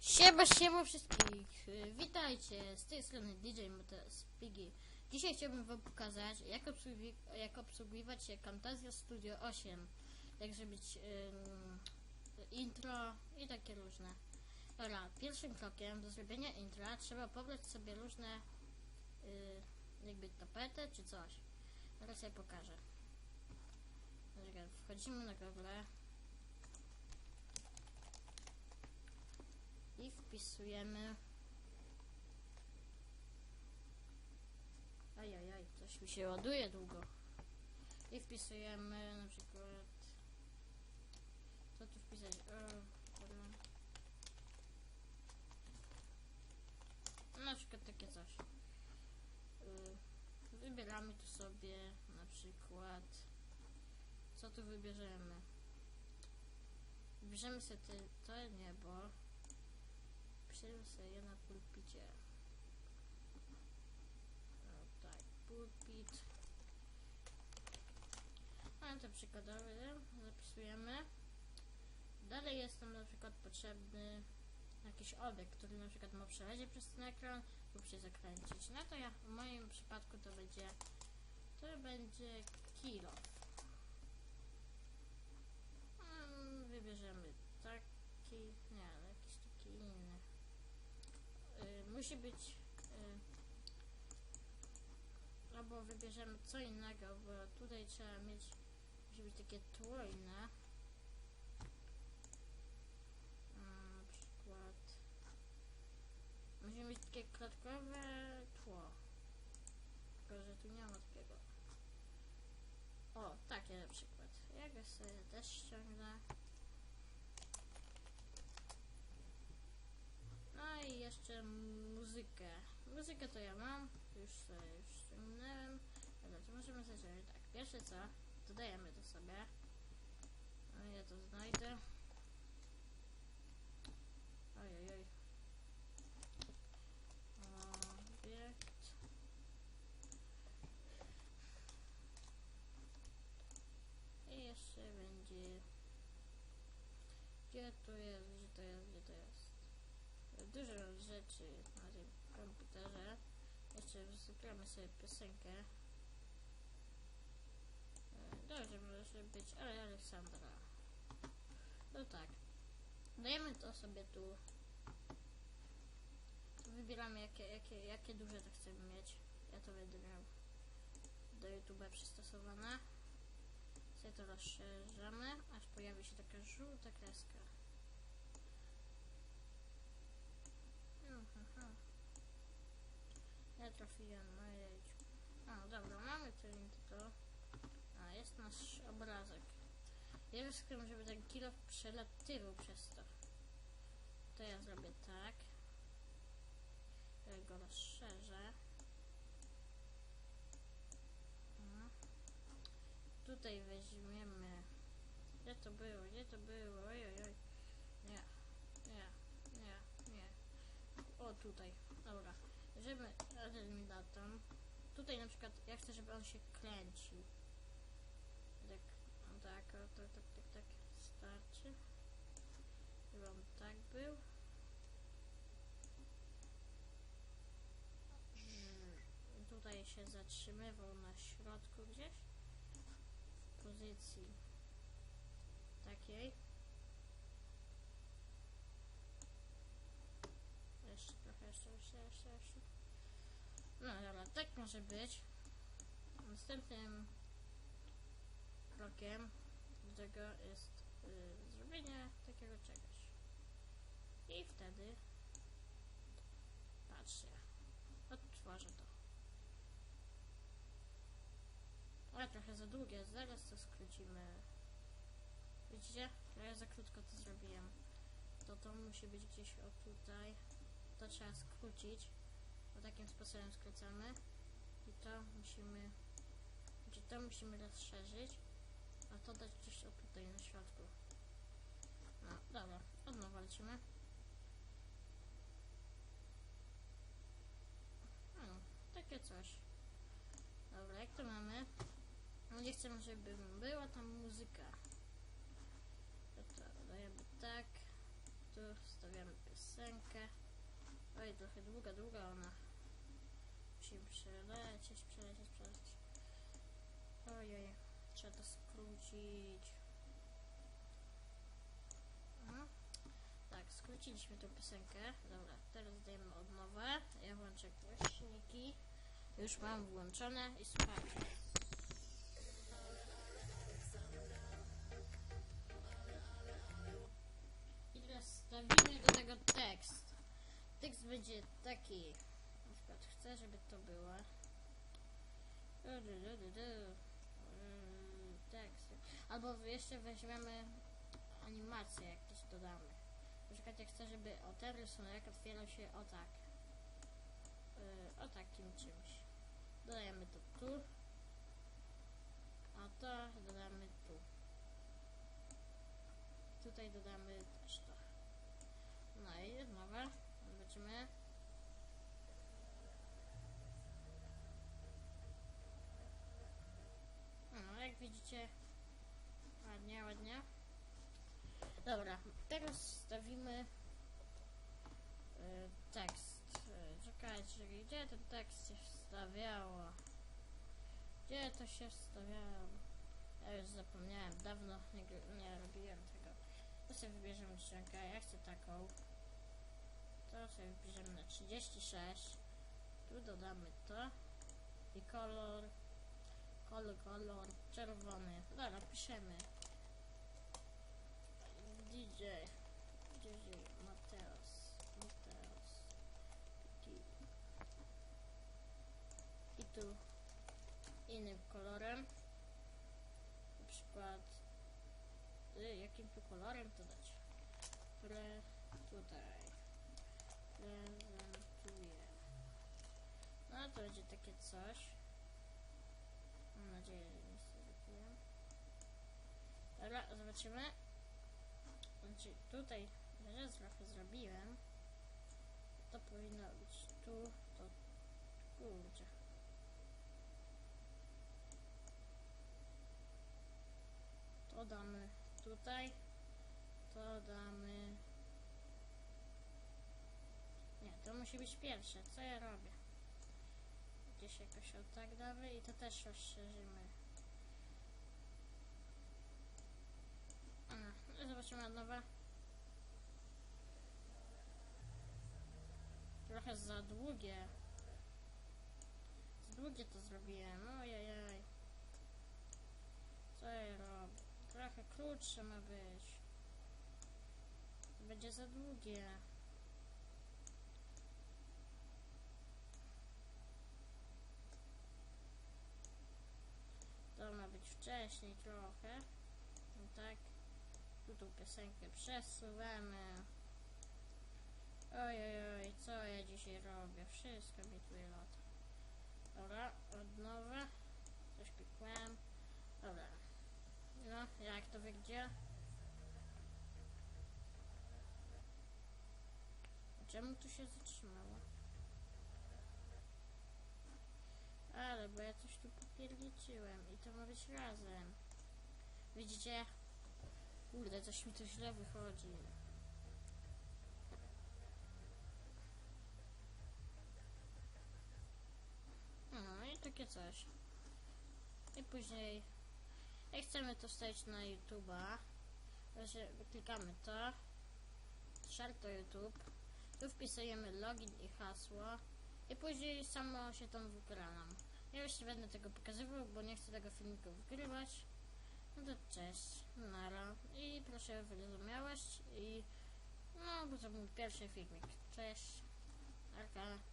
Siema, siema wszystkich. Y, Witajcie, z tej strony DJ Motors Piggy. Dzisiaj chciałbym wam pokazać, jak, obsługi jak obsługiwać się Camtasia Studio 8. Jak zrobić ym, intro i takie różne. Dobra, pierwszym krokiem do zrobienia intra trzeba pobrać sobie różne y, jakby tapetę czy coś. Teraz sobie pokażę. Wchodzimy na Google. i wpisujemy ajajaj, coś mi się ładuje długo i wpisujemy na przykład co tu wpisać e, dobra. na przykład takie coś Y, wybieramy tu sobie na przykład co tu wybierzemy wybierzemy sobie to niebo Piszemy sobie na pulpicie. O, tak, pulpit. Mamy to przykładowe, zapisujemy. Dalej jest nam na przykład potrzebny jakiś obiekt, który na przykład ma przelecieć przez ten ekran lub się zakręcić. No to ja w moim przypadku to będzie to będzie kilo. Mm, Wybierzemy taki, nie, ale jakiś taki inny y, musi być y, albo wybierzemy co innego, bo tutaj trzeba mieć musi być takie trójne Mm, na przykład musi mieć takie klatkowe tło tylko, że tu nie ma takiego o, takie na przykład ja go sobie też ściągnę No i jeszcze muzykę. Muzykę to ja mam, już sobie już ściągnąłem. Dobra, to możemy zacząć tak. Pierwsze co, dodajemy to sobie. No ja to znajdę. Ojej. Obiekt. I jeszcze będzie... Gdzie to jest, gdzie to jest, gdzie to jest? dużo rzeczy na tym komputerze. Jeszcze zagramy sobie piosenkę. E, Dobrze, może być, ale Aleksandra. No tak. Dajemy to sobie tu. Wybieramy jakie, jakie, jakie duże to chcemy mieć. Ja to będę miał do YouTube'a przystosowane. Sobie to rozszerzamy, aż pojawi się taka żółta kreska. Aha. Trafiłem, ojejciu. O, dobra, mamy to intro. A, jest nasz obrazek. Ja chcę, żeby ten kilo przelatywał przez to. To ja zrobię tak. Ja go rozszerzę. Tutaj weźmiemy... Gdzie to było? Gdzie to było? Oj, oj, oj. Nie, nie, nie, nie. O, tutaj. Dobra. Żeby eliminator. Tutaj na przykład ja chcę, żeby on się kręcił. Tak, o tak, tak, tak, tak, tak. Starczy. Żeby on tak był. I Tutaj się zatrzymywał na środku gdzieś. W pozycji takiej. Jeszcze trochę, jeszcze, jeszcze, jeszcze, jeszcze. No dobra, tak może być. Następnym krokiem do tego jest y, zrobienie takiego czegoś. I wtedy patrzcie, odtworzę to. Ale trochę za długie, zaraz to skrócimy. Widzicie? Trochę za krótko to zrobiłem. To to musi być gdzieś o tutaj to trzeba skrócić, bo takim sposobem skrócamy i to musimy, znaczy to musimy rozszerzyć, a to dać gdzieś o tutaj na środku. No, dobra, od nowa lecimy. No, takie coś. Dobra, jak to mamy? No nie chcemy, żeby była tam muzyka. To to dajemy tak. Tu wstawiamy piosenkę. Oj, trochę długa, długa ona. Musimy przelecieć, przelecieć, przelecieć. Ojej, trzeba to skrócić. Mhm. Tak, skróciliśmy tą piosenkę. Dobra, teraz dajemy od nowa. Ja włączę głośniki. Już mam włączone i słuchajcie. I teraz stawimy do tego tekst. Tekst będzie taki. Przykład chcę, żeby to du. Mm, Tekst. Albo jeszcze weźmiemy animację, jak coś dodamy. Na przykład jak chcę, żeby o ten rysunek otwierał się o tak. Yy, o takim czymś. Dodajemy to tu. A to dodamy tu. Tutaj dodamy też to. No i nowe. Zobaczymy. No, widzicie, ładnie, ładnie. Dobra, teraz wstawimy y, tekst. Y, czekajcie, gdzie ten tekst się wstawiało? Gdzie to się wstawiało? Ja już zapomniałem, dawno nie, nie robiłem tego. To sobie wybierzemy ściankę, ja chcę taką. To sobie wybierzemy na 36. Tu dodamy to. I kolor. Kolor, kolor. Czerwony. Dobra, piszemy. DJ. DJ Mateos. Mateos. I tu innym kolorem. Na przykład y, jakim tu kolorem to dać? Pre tutaj. Prezentuję. No to będzie takie coś. Mam nadzieję, że nie zrobiłem. Dobra, zobaczymy. Znaczy tutaj, że trochę zrobiłem. To powinno być tu, to kurczę. To damy tutaj. To damy. Nie, to musi być pierwsze. Co ja robię? Gdzieś jakoś o tak damy i to też rozszerzymy. A, no zobaczymy od nowa. Trochę za długie. Za długie to zrobiłem. Ojej. Co ja robię? Trochę krótsze ma być. Będzie za długie. To ma być wcześniej trochę. No tak. Tu tą piosenkę przesuwamy. Oj, oj, oj, co ja dzisiaj robię? Wszystko mi tu lata. Dobra, od nowa. Coś pikłem. Dobra. No, jak to wyjdzie? Czemu tu się zatrzymało? Ale, bo ja coś tu popierniczyłem i to ma być razem. Widzicie? Kurde, coś mi to źle wychodzi. No i takie coś. I później, jak chcemy to wstawić na YouTube'a, klikamy to, share to YouTube, tu wpisujemy login i hasło i później samo się tam wykra nam. Ja już nie będę tego pokazywał, bo nie chcę tego filmiku wykrywać. No to cześć, nara i proszę o wyrozumiałość i no, bo to był pierwszy filmik. Cześć, narka.